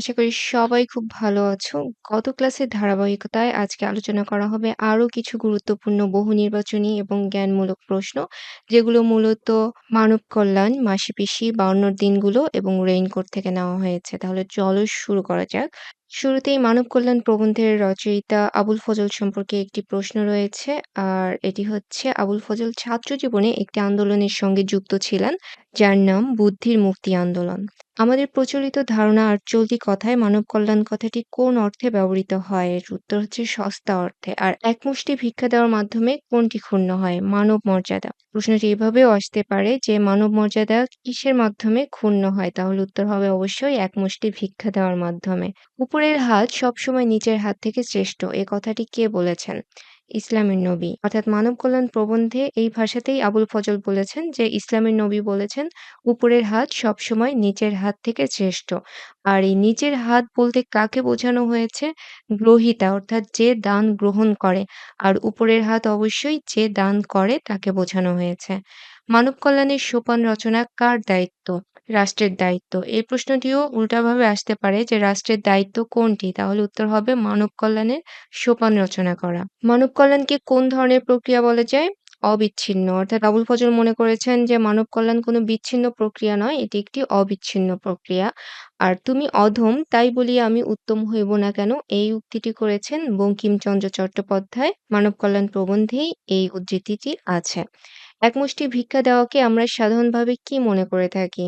আশা করি সবাই খুব ভালো আছো। গত ক্লাসের ধারাবাহিকতায় আজকে আলোচনা করা হবে আরও কিছু গুরুত্বপূর্ণ বহু নির্বাচনী এবং জ্ঞানমূলক প্রশ্ন, যেগুলো মূলত মানব কল্যাণ, মাসিপিসি, বাউন্নর দিনগুলো এবং রেইনকোট থেকে নেওয়া হয়েছে। তাহলে চলো শুরু করা যাক। শুরুতেই মানব কল্যাণ প্রবন্ধের রচয়িতা আবুল ফজল সম্পর্কে একটি প্রশ্ন রয়েছে। আর এটি হচ্ছে আবুল ফজল ছাত্র জীবনে একটি আন্দোলনের সঙ্গে যুক্ত ছিলেন, যার নাম বুদ্ধির মুক্তি আন্দোলন। আমাদের প্রচলিত ধারণা আর চলতি কথায় মানব কল্যাণ কথাটি কোন অর্থে ব্যবহৃত হয়? এর উত্তর হচ্ছে সস্তা অর্থে। আর একমুষ্টি ভিক্ষা দেওয়ার মাধ্যমে কোনটি ক্ষুণ্ণ হয়? মানব মর্যাদা। প্রশ্নটি এভাবেও আসতে পারে যে মানব মর্যাদা কিসের মাধ্যমে ক্ষুণ্ণ হয়? তাহলে উত্তর হবে অবশ্যই একমুষ্টি ভিক্ষা দেওয়ার মাধ্যমে। উপরের হাত সবসময় নিচের হাত থেকে শ্রেষ্ঠ এ কথাটি কে বলেছেন? ইসলামের নবী। অর্থাৎ মানব কল্যাণ প্রবন্ধে এই ভাষাতেই আবুল ফজল বলেছেন যে ইসলামের নবী বলেছেন, উপরের হাত সবসময় নিচের হাত থেকে শ্রেষ্ঠ। আর এই নিচের হাত বলতে কাকে বোঝানো হয়েছে? গ্রহীতা অর্থাৎ যে দান গ্রহণ করে। আর উপরের হাত অবশ্যই যে দান করে তাকে বোঝানো হয়েছে। মানব কল্যাণের সোপান রচনা কার দায়িত্ব? রাষ্ট্রের দায়িত্ব। এই প্রশ্নটিও উল্টাভাবে আসতে পারে যে রাষ্ট্রের দায়িত্ব কোনটি? তাহলে উত্তর হবে মানব কল্যাণের সোপান রচনা করা। মানব কল্যাণকে কোন ধরনের প্রক্রিয়া বলা যায়? অবিচ্ছিন্ন। অর্থাৎ আবুল ফজল মনে করেছেন যে মানব কল্যাণ কোনো বিচ্ছিন্ন প্রক্রিয়া নয়, এটি একটি অবিচ্ছিন্ন প্রক্রিয়া। আর তুমি অধম তাই বলিয়া আমি উত্তম হইব না কেন? এই উক্তিটি করেছেন বঙ্কিমচন্দ্র চট্টোপাধ্যায়। মানব কল্যাণ প্রবন্ধেই এই উদ্ধৃতিটি আছে। একমুষ্টি ভিক্ষা দেওয়াকে আমরা সাধারণভাবে কি মনে করে থাকি?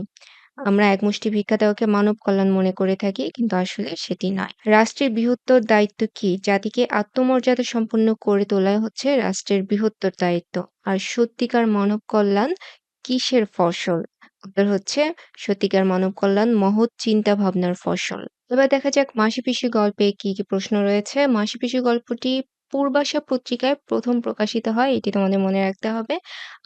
আমরা একমুষ্টি ভিক্ষা দেওয়াকে মানব কল্যাণ মনে করে থাকি, কিন্তু আসলে সেটি নয়। রাষ্ট্রের বৃহত্তর দায়িত্ব কি? জাতিকে আত্মমর্যাদা সম্পন্ন করে তোলাই হচ্ছে রাষ্ট্রের বৃহত্তর দায়িত্ব। আর সত্যিকার মানব কল্যাণ কিসের ফসল? উত্তর হচ্ছে সত্যিকার মানব কল্যাণ মহৎ চিন্তা ভাবনার ফসল। এবার দেখা যাক মাসিপিসি গল্পে কি, কি প্রশ্ন রয়েছে। মাসিপিসি গল্পটি পূর্বাশা পত্রিকায় প্রথম প্রকাশিত হয়, এটি তোমাদের মনে রাখতে হবে।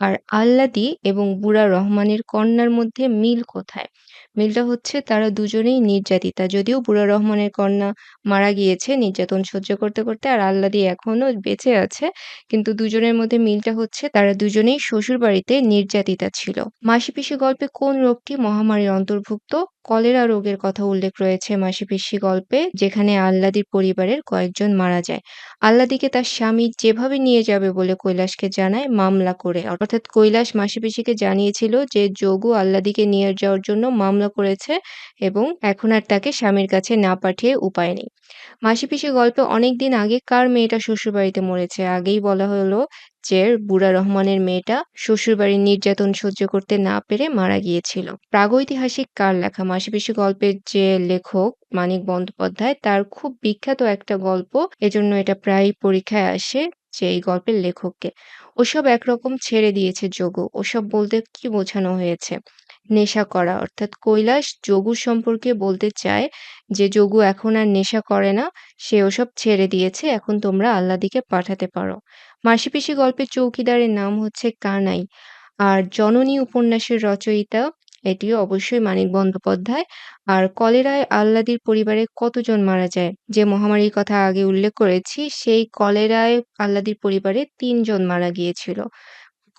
আর আল্লাদি এবং বুড়া রহমানের কন্যার মধ্যে মিল কোথায়? মিলটা হচ্ছে তারা দুজনেই নির্যাতিতা। যদিও বুড়া রহমানের কন্যা মারা গিয়েছে নির্যাতন সহ্য করতে, করতে। আর আল্লাদি এখনও বেঁচে আছে। কিন্তু দুজনের মধ্যে মিলটা হচ্ছে তারা দুজনেই শ্বশুরবাড়িতে নির্যাতিতা ছিল। মাসিপিসি গল্পে কোন রোগটি মহামারীর অন্তর্ভুক্ত? কলেরা রোগের কথা উল্লেখ রয়েছে মাসিপিসি গল্পে, যেখানে আল্লাদির পরিবারের কয়েকজন মারা যায়। আল্লাদিকে তার স্বামী যেভাবে নিয়ে যাবে বলে কৈলাসকে জানায় মামলা করে। অর্থাৎ কৈলাস মাসিপিসিকে জানিয়েছিল যে যোগু আল্লাদিকে নিয়ে যাওয়ার জন্য মামলা করেছে এবং এখন আর তাকে স্বামীর কাছে না পাঠিয়ে উপায় নেই। মাসিপিসি গল্পে অনেকদিন আগে কার মেয়েটা শ্বশুরবাড়িতে মরেছে? আগেই বলা হলো যে বুড়া রহমানের মেয়েটা শ্বশুরবাড়ির নির্যাতন সহ্য করতে না পেরে মারা গিয়েছিল। প্রাগৈতিহাসিক কার লেখা? মাসিপিসি গল্পের যে লেখক মানিক বন্দ্যোপাধ্যায় তার খুব বিখ্যাত একটা গল্প, এজন্য এটা প্রায় পরীক্ষায় আসে যে এই গল্পের লেখককে। ওসব একরকম ছেড়ে দিয়েছে যোগু। ওসব বলতে কি বোঝানো হয়েছে? নেশা করা। অর্থাৎ কৈলাস যোগু সম্পর্কে বলতে চায় যে যোগু এখন আর নেশা করে না, সে ওসব ছেড়ে দিয়েছে, এখন তোমরা আল্লাদিকে পাঠাতে পারো। মাসিপিসি গল্পের চৌকিদারের নাম হচ্ছে কানাই। আর জননী উপন্যাসের রচয়িতা এটিও অবশ্যই মানিক বন্দ্যোপাধ্যায়। আর কলেরায় আল্লাদির পরিবারে কতজন মারা যায়? যে মহামারীর কথা আগে উল্লেখ করেছি, সেই কলেরায় আল্লাদির পরিবারে তিনজন মারা গিয়েছিল।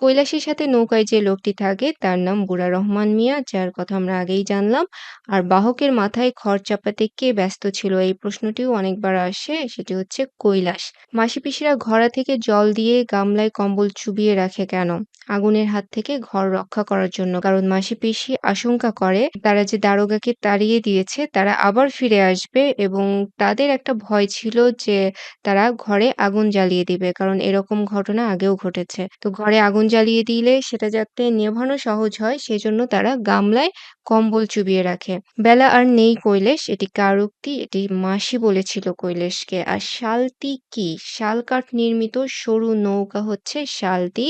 কৈলাসের সাথে নৌকায় যে লোকটি থাকে তার নাম বুড়া রহমান মিয়া, যার কথা আমরা আগেই জানলাম। আর বাহকের মাথায় খড় চাপাতে কে ব্যস্ত ছিল? এই প্রশ্নটিও অনেকবার আসে, সেটি হচ্ছে কৈলাস। মাসিপিসিরা ঘড়া থেকে জল দিয়ে গামলায় কম্বল চুবিয়ে রাখে কেন? আগুনের হাত থেকে ঘর রক্ষা করার জন্য। কারণ মাসিপিসি আশঙ্কা করে তারা যে দারোগাকে তাড়িয়ে দিয়েছে তারা আবার ফিরে আসবে এবং তাদের একটা ভয় ছিল যে তারা ঘরে আগুন জ্বালিয়ে দিবে। কারণ এরকম ঘটনা আগেও ঘটেছে। তো ঘরে আগুন জ্বালিয়ে দিলে সেটা যাতে নেভানো সহজ হয় সেজন্য তারা গামলায় কম্বল চুবিয়ে রাখে। বেলা আর নেই কৈলেশ এটি কারুক্তি এটি মাসি বলেছিল কৈলেশকে আর শালতি কি? শালকাঠ নির্মিত সরু নৌকা হচ্ছে শালতি,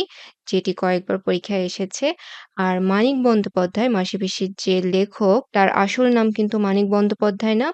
যেটি কয়েকবার পরীক্ষায় এসেছে। আর মানিক বন্দ্যোপাধ্যায় মাসিপিসির যে লেখক তার আসল নাম কিন্তু মানিক বন্দ্যোপাধ্যায় না।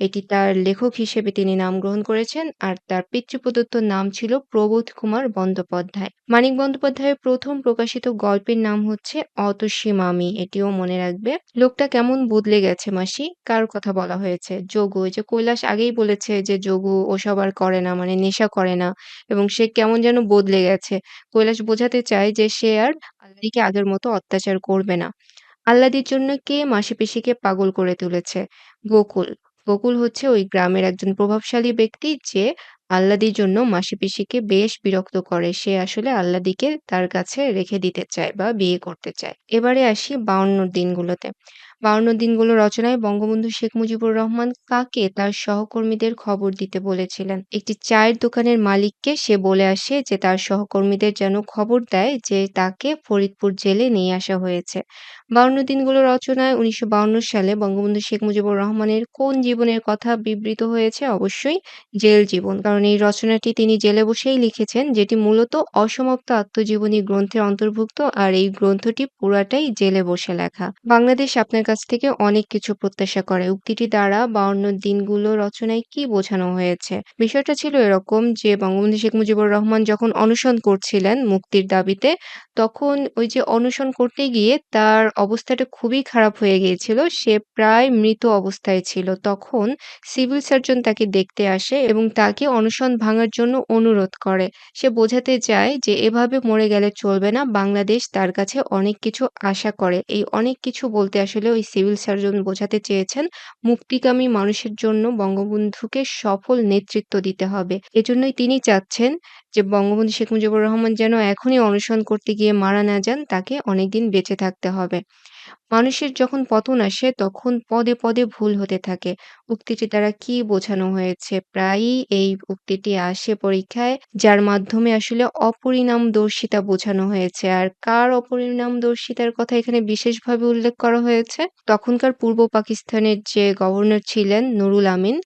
এটি তার লেখক হিসেবে তিনি নাম গ্রহণ করেছেন। আর তার পিতৃপ্রদত্ত নাম ছিল প্রবোধ কুমার বন্দ্যোপাধ্যায়। মানিক বন্দ্যোপাধ্যায়ের প্রথম প্রকাশিত গল্পের নাম হচ্ছে অতসী মামি, এটিও মনে রাখবে। লোকটা কেমন বদলে গেছে মাসি? কার কথা বলা হয়েছে? যোগু। ওই যে কৈলাস আগেই বলেছে যে যোগু ওসব আর করে না, মানে নেশা করে না এবং সে কেমন যেন বদলে গেছে। কৈলাস বোঝাতে চায় যে সে আর আল্লাদিকে আগের মতো অত্যাচার করবে না। আল্লাদির জন্য কে মাসিপিসিকে পাগল করে তুলেছে? গোকুল। গোকুল হচ্ছে ওই গ্রামের একজন প্রভাবশালী ব্যক্তি যে আল্লাদির জন্য মাসি-পিসিকে বেশ বিরক্ত করে। সে আসলে আল্লাদিকে তার কাছে রেখে দিতে চায় বা বিয়ে করতে চায়। এবারে আসি ৫২ দিনগুলোতে। ৫২ দিনগুলো রচনায় বঙ্গবন্ধু শেখ মুজিবুর রহমান কাকে তার সহকর্মীদের খবর দিতে বলেছিলেন? একটি চায়ের দোকানের মালিককে সে বলে আসে যে, তার সহকর্মীদের যেন খবর দেয় যে, তাকে ফরিদপুর জেলে নিয়ে আসা হয়েছে। ৫২ দিনগুলো রচনায় ১৯৫২ সালে বঙ্গবন্ধু শেখ মুজিবুর রহমানের কোন জীবনের কথা বিবৃত হয়েছে? অবশ্যই জেল জীবন। কারণ এই রচনাটি তিনি জেলে বসেই লিখেছেন যেটি মূলত অসমাপ্ত আত্মজীবনী গ্রন্থের অন্তর্ভুক্ত আর এই গ্রন্থটি পুরাটাই জেলে বসে লেখা। বাংলাদেশ আপনার কাছ থেকে অনেক কিছু প্রত্যাশা করে। উক্তিটি দ্বারা ৫২ দিনগুলো রচনায় কি বোঝানো হয়েছে? বিষয়টা ছিল এরকম যে বঙ্গবন্ধু শেখ মুজিবুর রহমান যখন অনশন করছিলেন মুক্তির দাবিতে, তখন ওই যে অনশন করতে গিয়ে তার অবস্থাটা খুবই খারাপ হয়ে গিয়েছিল। সে প্রায় মৃত অবস্থায় ছিল। তখন সিভিল সার্জন তাকে দেখতে আসে এবং তাকে অনশন ভাঙার জন্য অনুরোধ করে। সে বোঝাতে চায় যে এভাবে মরে গেলে চলবে না। বাংলাদেশ তার কাছে অনেক কিছু আশা করে। এই অনেক কিছু বলতে আসলে ওই সিভিল সার্জন বোঝাতে চেয়েছেন মুক্তিকামী মানুষের জন্য বঙ্গবন্ধুকে সফল নেতৃত্ব দিতে হবে। এজন্যই তিনি চাচ্ছেন যে বঙ্গবন্ধু শেখ মুজিবুর রহমান যেন এখনই অনশন করতে গিয়ে মারা না যান, তাকে অনেকদিন বেঁচে থাকতে হবে। মানুষের যখন পতন আসে তখন পদে, পদে ভুল হতে থাকে। উক্তিটি দ্বারা কি বোঝানো হয়েছে? প্রায়ই এই উক্তিটি আসে পরীক্ষায় যার মাধ্যমে আসলে অপরিণামদর্শিতা বোঝানো হয়েছে। আর কার অপরিণামদর্শিতার কথা এখানে বিশেষভাবে উল্লেখ করা হয়েছে? তখনকার পূর্ব পাকিস্তানের যে গভর্নর ছিলেন নুরুল আমিন।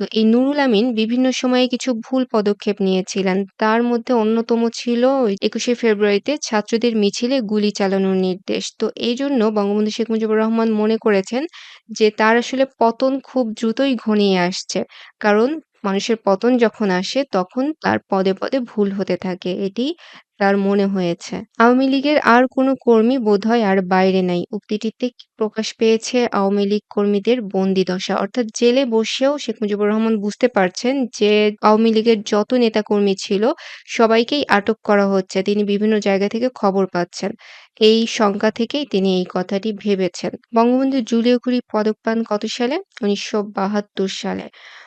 তো এই নুরুল আমিন বিভিন্ন সময়ে কিছু ভুল পদক্ষেপ নিয়েছিলেন। তার মধ্যে অন্যতম ছিল একুশে ফেব্রুয়ারিতে ছাত্রদের মিছিলে গুলি চালানোর নির্দেশ। তো এই জন্য বঙ্গবন্ধু শেখ মুজিবুর রহমান মনে করেছেন যে তার আসলে পতন খুব দ্রুতই ঘনিয়ে আসছে। কারণ মানুষের পতন যখন আসে তখন তার পদে, পদে ভুল হতে থাকে। এটি তার মনে হয়েছে। আওয়ামী লীগের আর কোনো কর্মী বোধহয় আর বাইরে নাই। উক্তিটিতে প্রকাশ পেয়েছে আওয়ামী লীগ কর্মীদের বন্দিদশা। অর্থাৎ জেলে বসেও শেখ মুজিবুর রহমান বুঝতে পারছেন যে আওয়ামী লীগের যত নেতাকর্মী ছিল, সবাইকেই আটক করা হচ্ছে। তিনি বিভিন্ন জায়গা থেকে খবর পাচ্ছেন। এই শঙ্কা থেকেই তিনি এই কথাটি ভেবেছেন। বঙ্গবন্ধু জুলিও কুরি পদক পান কত সালে? ১৯৭২ সালে।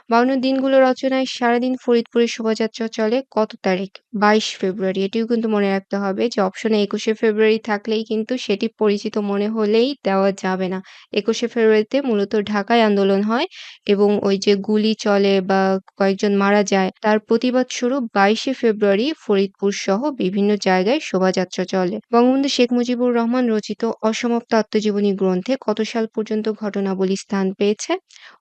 ৫২ দিনগুলো রচনায় সারাদিন ফরিদপুরে শোভাযাত্রা চলে কত তারিখ? ২২ ফেব্রুয়ারি। এটিও কিন্তু মনে রাখতে হবে যে অপশনে ২১শে ফেব্রুয়ারি থাকলেই কিন্তু সেটি পরিচিত মনে হলেই দেওয়া যাবে না। ২১শে ফেব্রুয়ারিতে মূলত ঢাকায় আন্দোলন হয় এবং ওই যে গুলি চলে বা কয়েকজন মারা যায়, তার প্রতিবাদ স্বরূপ ২২শে ফেব্রুয়ারি ফরিদপুর সহ বিভিন্ন জায়গায় শোভাযাত্রা চলে। বঙ্গবন্ধু শেখ মুজিবুর রহমান রচিত অসমাপ্ত আত্মজীবনী গ্রন্থে কত সাল পর্যন্ত ঘটনাবলী স্থান পেয়েছে?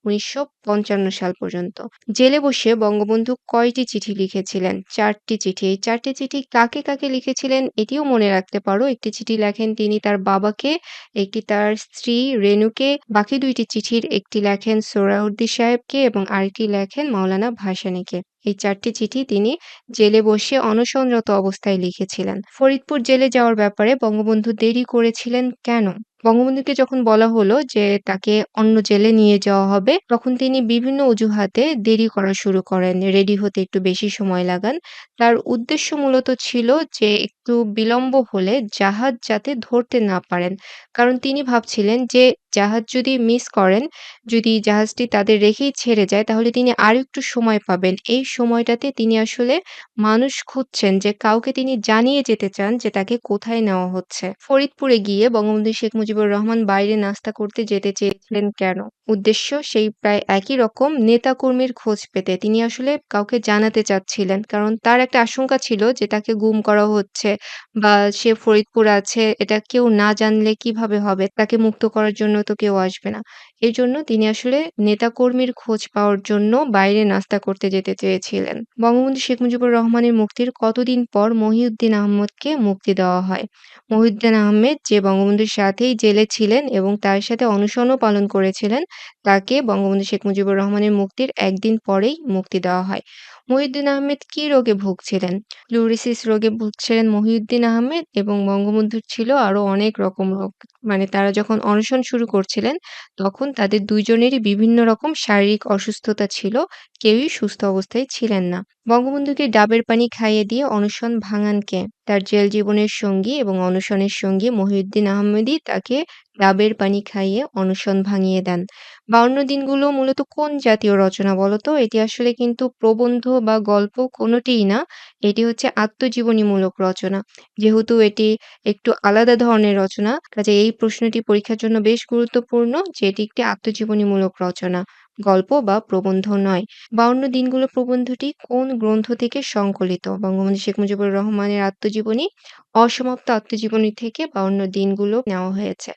১৯৫৫ সাল পর্যন্ত। জেলে বসে বঙ্গবন্ধু কয়টি চিঠি লিখেছিলেন? ৪ টি চিঠি। এই ৪ টি চিঠি কাকে, কাকে লিখেছিলেন এটিও মনে রাখতে পারো। একটি চিঠি লেখেন তিনি তার বাবাকে, একটি তার স্ত্রী রেনুকে, বাকি দুইটি চিঠির একটি লেখেন সোহরাওয়ার্দী সাহেবকে এবং আরেকটি লেখেন মাওলানা ভাসানীকে। এই চারটি চিঠি তিনি জেলে বসে অনশনরত অবস্থায় লিখেছিলেন। ফরিদপুর জেলে যাওয়ার ব্যাপারে বঙ্গবন্ধু দেরি করেছিলেন কেন? বঙ্গবন্ধুকে যখন বলা হলো যে তাকে অন্য জেলে নিয়ে যাওয়া হবে, তখন তিনি বিভিন্ন অজুহাতে দেরি করা শুরু করেন। রেডি হতে একটু বেশি সময় লাগান। তার উদ্দেশ্য মূলত ছিল যে একটু বিলম্ব হলে জাহাজ যাতে ধরতে না পারেন। কারণ তিনি ভাবছিলেন যে জাহাজ যদি মিস করেন, যদি জাহাজটি তাদের রেখেই ছেড়ে যায় তাহলে তিনি আর একটু সময় পাবেন। এই সময়টাতে তিনি আসলে মানুষ খুঁজছেন যে কাউকে তিনি জানিয়ে যেতে চান যে তাকে কোথায় নেওয়া হচ্ছে। ফরিদপুরে গিয়ে বঙ্গবন্ধু শেখ মুজিবুর রহমান বাইরে নাস্তা করতে যেতে চেয়েছিলেন কেন? উদ্দেশ্য সেই প্রায় একই রকম নেতাকর্মীর খোঁজ পেতে। তিনি আসলে কাউকে জানাতে চাচ্ছিলেন। কারণ তার একটা আশঙ্কা ছিল যে তাকে গুম করা হচ্ছে বা সে ফরিদপুরে আছে এটা কেউ না জানলে কীভাবে হবে? তাকে মুক্ত করার জন্য তো কেউ আসবে না। এজন্য তিনি আসলে নেতাকর্মীর খোঁজ পাওয়ার জন্য বাইরে নাস্তা করতে যেতে চেয়েছিলেন। বঙ্গবন্ধু শেখ মুজিবুর রহমানের মুক্তির কতদিন পর মহিউদ্দিন আহমদকে মুক্তি দেওয়া হয়? মহিউদ্দিন আহমেদ যে বঙ্গবন্ধুর সাথেই জেলে ছিলেন এবং তার সাথে অনশনও পালন করেছিলেন, তাকে বঙ্গবন্ধু শেখ মুজিবুর রহমানের মুক্তির একদিন পরেই মুক্তি দেওয়া হয়। মহিউদ্দিন আহমেদ কি রোগে ভুগছিলেন? লুরিসিস রোগে ভুগছিলেন মহিউদ্দিন আহমেদ এবং বঙ্গবন্ধুর ছিল আরও অনেক রকম রোগ। মানে তারা যখন অনশন শুরু করছিলেন, তখন তাদের দুইজনেরই বিভিন্ন রকম শারীরিক অসুস্থতা ছিল। কেউই সুস্থ অবস্থায় ছিলেন না। বঙ্গবন্ধুকে ডাবের পানি খাইয়ে দিয়ে অনশন ভাঙান কে? তার জেল জীবনের সঙ্গী এবং অনশনের সঙ্গী মহিউদ্দিন আহমেদই তাকে ডাবের পানি খাইয়ে অনশন ভাঙিয়ে দেন। ৫২ দিনগুলো মূলত কোন জাতীয় রচনা বলতো এটি আসলে কিন্তু প্রবন্ধ বা গল্প কোনোটিই না। এটি হচ্ছে আত্মজীবনীমূলক রচনা। যেহেতু এটি একটু আলাদা ধরনের রচনা, কাজেই এই প্রশ্নটি পরীক্ষার জন্য বেশ গুরুত্বপূর্ণ যে এটি একটি আত্মজীবনীমূলক রচনা, গল্প বা প্রবন্ধ নয়। ৫২ দিনগুলো প্রবন্ধটি কোন গ্রন্থ থেকে সংকলিত? বঙ্গবন্ধু শেখ মুজিবুর রহমানের আত্মজীবনী, অসমাপ্ত আত্মজীবনী থেকে ৫২ দিনগুলো নেওয়া হয়েছে।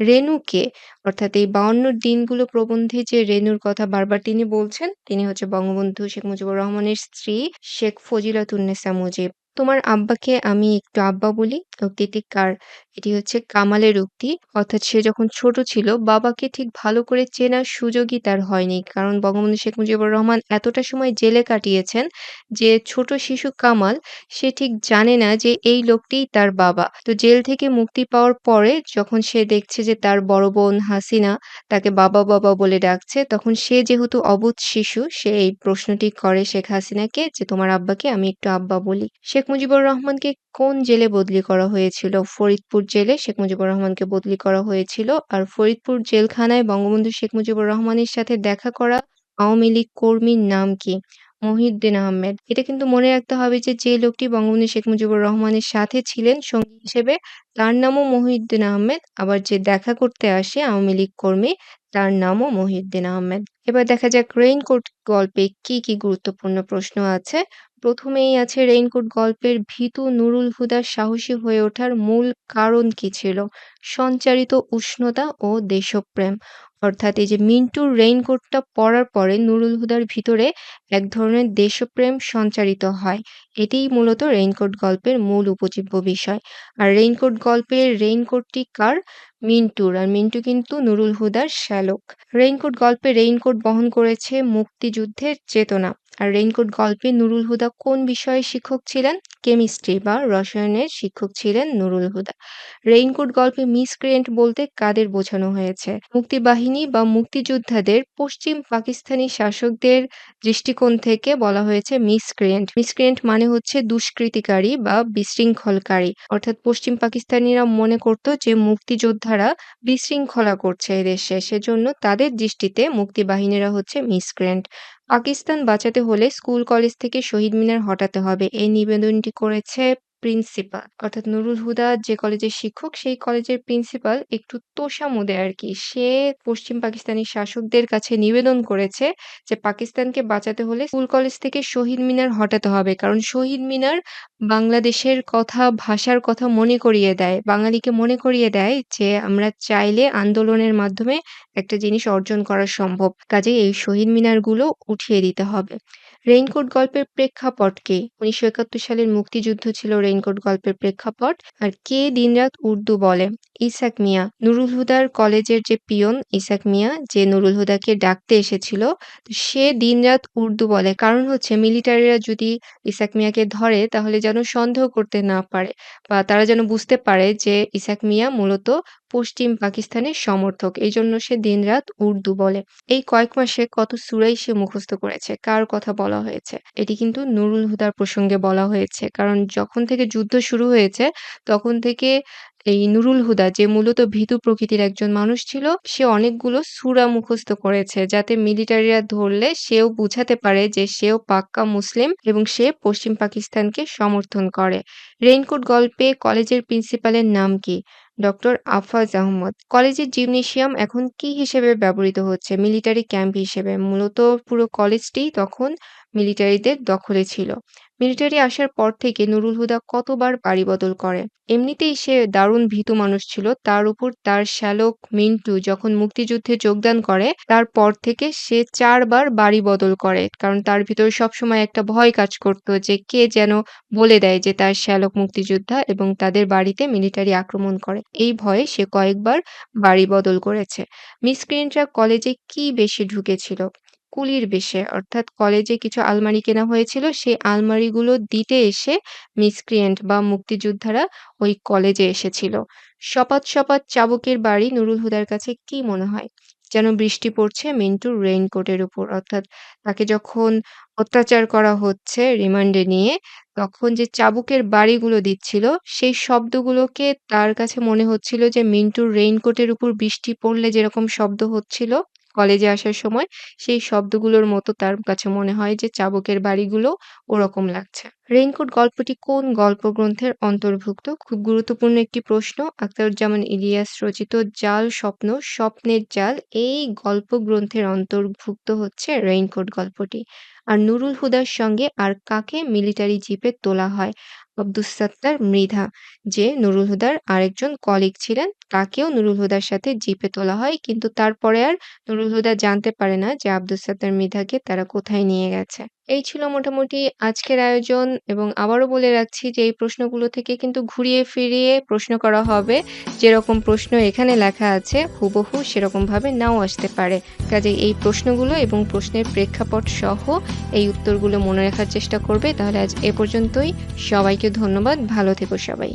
রেণু কে? অর্থাৎ এই ৫২ দিনগুলো প্রবন্ধে যে রেণুর কথা বারবার তিনি বলছেন, তিনি হচ্ছে বঙ্গবন্ধু শেখ মুজিবুর রহমানের স্ত্রী শেখ ফজিলাতুন্নেসা মুজিব। তোমার আব্বাকে আমি একটু আব্বা বলি। উক্তিটি কার? এটি হচ্ছে কামালের উক্তি। অর্থাৎ সে যখন ছোট ছিল বাবাকে ঠিক ভালো করে চেনার সুযোগই তার হয়নি। কারণ বঙ্গবন্ধু শেখ মুজিবুর রহমান এতটা সময় জেলে কাটিয়েছেন যে ছোট শিশু কামাল সে ঠিক জানে না যে এই লোকটিই তার বাবা। তো জেল থেকে মুক্তি পাওয়ার পরে যখন সে দেখছে যে তার বড় বোন হাসিনা তাকে বাবা, বাবা বলে ডাকছে তখন সে যেহেতু অবুঝ শিশু সে এই প্রশ্নটি করে শেখ হাসিনাকে যে, "তোমার আব্বাকে আমি একটু আব্বা বলি।" শেখ মুজিবুর রহমানকে কোন জেলে বদলি করা হয়েছিল? ফরিদপুর জেলে শেখ মুজিবুর রহমানকে বদলি করা হয়েছিল। আর ফরিদপুর জেলখানায় বঙ্গবন্ধু শেখ মুজিবুর রহমানের সাথে দেখা করা আওয়ামী লীগ কর্মীর নাম কি? মহিউদ্দিন আহমেদ। এটা কিন্তু মনে রাখতে হবে যে, যে লোকটি বঙ্গবন্ধু শেখ মুজিবুর রহমানের সাথে ছিলেন সঙ্গী হিসেবে তার নামও মহিউদ্দিন আহমেদ। আবার যে দেখা করতে আসে আওয়ামী লীগ কর্মী তার নামও মহিউদ্দিন আহমেদ। এবার দেখা যাক রেইনকোট গল্পে কি, কি গুরুত্বপূর্ণ প্রশ্ন আছে। প্রথমেই আছে রেইনকোট গল্পের ভীতু নুরুল হুদার সাহসী হয়ে ওঠার মূল কারণ কি ছিল? সঞ্চারিত উষ্ণতা ও দেশপ্রেম। অর্থাৎ এই যে মিন্টুর রেইনকোটটা পরার পরে নুরুল হুদার ভিতরে এক ধরনের দেশপ্রেম সঞ্চারিত হয়। এটিই মূলত রেইনকোট গল্পের মূল উপজীব্য বিষয়। আর রেইনকোট গল্পের রেইনকোটটি কার? মিন্টুর। আর মিন্টু কিন্তু নুরুল হুদার শ্যালক। রেইনকোট গল্পে রেইনকোট বহন করেছে মুক্তিযুদ্ধের চেতনা। আর রেইনকোট গল্পে নুরুল হুদা কোন বিষয়ে শিক্ষক ছিলেন? কেমিস্ট্রি বা রসায়নের শিক্ষক ছিলেন নুরুল হুদা। রেইনকোট গল্পে মিসক্রিয়েন্ট বলতে কাদের বোঝানো হয়েছে? মুক্তিবাহিনী বা মুক্তিযোদ্ধাদের পশ্চিম পাকিস্তানি শাসকদের দৃষ্টিকোণ থেকে বলা হয়েছে মিস মিসক্রিয়েন্ট। মিসক্রিয়েন্ট মানে হচ্ছে দুষ্কৃতিকারী বা বিশৃঙ্খলকারী। অর্থাৎ পশ্চিম পাকিস্তানিরা মনে করত যে মুক্তিযোদ্ধারা বিশৃঙ্খলা করছে এদেশে। সেজন্য তাদের দৃষ্টিতে মুক্তিবাহিনীরা হচ্ছে মিসক্রিয়েন্ট। পাকিস্তান বাঁচাতে হলে স্কুল, কলেজ থেকে শহীদ মিনার হটাতে হবে। এই নিবেদনটি করেছে প্রিন্সিপাল। অর্থাৎ নুরুল হুদা যে কলেজের শিক্ষক সেই কলেজের প্রিন্সিপাল একটু তোষামোদে আরকি। সে পশ্চিম পাকিস্তানি শাসকদের কাছে নিবেদন করেছে যে পাকিস্তানকে বাঁচাতে হলে স্কুল কলেজ থেকে শহীদ মিনার হটাতে হবে। কারণ শহীদ মিনার বাংলাদেশের কথা, ভাষার কথা মনে করিয়ে দেয়। বাঙালিকে মনে করিয়ে দেয় যে আমরা চাইলে আন্দোলনের মাধ্যমে একটা জিনিস অর্জন করা সম্ভব। কাজেই এই শহীদ মিনারগুলো উঠিয়ে দিতে হবে। রেইনকোট গল্পের প্রেক্ষাপট কে? ১৯৭১ সালের মুক্তিযুদ্ধ ছিল রেইনকোট গল্পের প্রেক্ষাপট। আর কে দিনরাত উর্দু বলে? ইসাক মিয়া। নুরুল হুদার কলেজের যে পিয়ন ইসাক মিয়া যে নুরুল হুদাকে ডাকতে এসেছিল, সে দিনরাত উর্দু বলে। কারণ হচ্ছে মিলিটারিরা যদি ইসাক মিয়াকে ধরে তাহলে যেন সন্দেহ করতে না পারে বা তারা যেন বুঝতে পারে যে ইসাক মিয়া মূলত পশ্চিম পাকিস্তানের সমর্থক। এই জন্য সে দিনরাত উর্দু বলে। এই কয়েক মাসে কত সুরাই সে মুখস্থ করেছে? কার কথা বলা হয়েছে? এটি কিন্তু নুরুল হুদার প্রসঙ্গে বলা হয়েছে। কারণ যখন থেকে যুদ্ধ শুরু হয়েছে তখন থেকে এই নুরুল হুদা যে মূলত ভীতু প্রকৃতির একজন মানুষ ছিল, সে অনেকগুলো সুরা মুখস্থ করেছে যাতে মিলিটারিরা ধরলে সেও বুঝাতে পারে যে সেও পাক্কা মুসলিম এবং সে পশ্চিম পাকিস্তানকে সমর্থন করে। রেইনকোট গল্পে কলেজের প্রিন্সিপালের নাম কি? ডক্টর আফাজ আহমদ। কলেজের জিমনেশিয়াম এখন কি হিসেবে ব্যবহৃত হচ্ছে? মিলিটারি ক্যাম্প হিসেবে। মূলত পুরো কলেজটি তখন মিলিটারিদের দখলে ছিল। মিলিটারি আসার পর থেকে নুরুল হুদা কতবার বাড়ি বদল করে? এমনিতেই সে দারুণ ভীতু মানুষ ছিল। তার উপর তার শ্যালক মিন্টু যখন মুক্তিযুদ্ধে যোগদান করে, তারপর থেকে সে ৪ বার বাড়ি বদল করে। কারণ তার ভিতরে সবসময় একটা ভয় কাজ করত যে কে যেন বলে দেয় যে তার শ্যালক মুক্তিযোদ্ধা এবং তাদের বাড়িতে মিলিটারি আক্রমণ করে। এই ভয়ে সে কয়েকবার বাড়ি বদল করেছে। মিসক্রিয়েন্টরা কলেজে কি বেশি ঢুকেছিল? কুলির বেশে। অর্থাৎ কলেজে কিছু আলমারি কেনা হয়েছিল। সেই আলমারিগুলো দিতে এসে মিসক্রিয়েন্ট বা মুক্তিযোদ্ধারা ওই কলেজে এসেছিল। সপাত, সপাত চাবুকের বাড়ি নুরুল হুদার কাছে কি মনে হয়? যেন বৃষ্টি পড়ছে মিন্টুর রেইনকোটের উপর। অর্থাৎ তাকে যখন অত্যাচার করা হচ্ছে রিমান্ডে নিয়ে তখন যে চাবুকের বাড়িগুলো দিচ্ছিল সেই শব্দগুলোকে তার কাছে মনে হচ্ছিল যে মিন্টুর রেইনকোটের উপর বৃষ্টি পড়লে যেরকম শব্দ হচ্ছিল কলেজে আসার সময় সেই শব্দগুলোর মতো তার কাছে মনে হয় যে চাবকের বাড়িগুলো ওরকম লাগছে। রেইনকোট গল্পটি কোন গল্প গ্রন্থের অন্তর্ভুক্ত? খুব গুরুত্বপূর্ণ একটি প্রশ্ন। আখতারুজ্জামান ইলিয়াস রচিত 'জাল স্বপ্ন, স্বপ্নের জাল' এই গল্প গ্রন্থের অন্তর্ভুক্ত হচ্ছে রেইনকোট গল্পটি। আর নুরুল হুদার সঙ্গে আর কাকে মিলিটারি জিপে তোলা হয়? আব্দুস সত্তার মৃধা, যে নুরুল হুদার আরেকজন কলিগ ছিলেন, তাকেও নুরুল হুদার সাথে জিপে তোলা হয়। কিন্তু তারপরে আর নুরুল হুদা জানতে পারে না যে আব্দুস সাত্তার মৃধাকে তারা কোথায় নিয়ে গেছে। এই ছিল মোটামুটি আজকের আয়োজন এবং আবারও বলে রাখছি যে এই প্রশ্নগুলো থেকে কিন্তু ঘুরিয়ে ফিরিয়ে প্রশ্ন করা হবে। যেরকম প্রশ্ন এখানে লেখা আছে, হুবহু সেরকমভাবে নাও আসতে পারে। কাজে এই প্রশ্নগুলো এবং প্রশ্নের প্রেক্ষাপট সহ এই উত্তরগুলো মনে রাখার চেষ্টা করবে। তাহলে আজ এ পর্যন্তই। সবাইকে ধন্যবাদ। ভালো থেকো সবাই।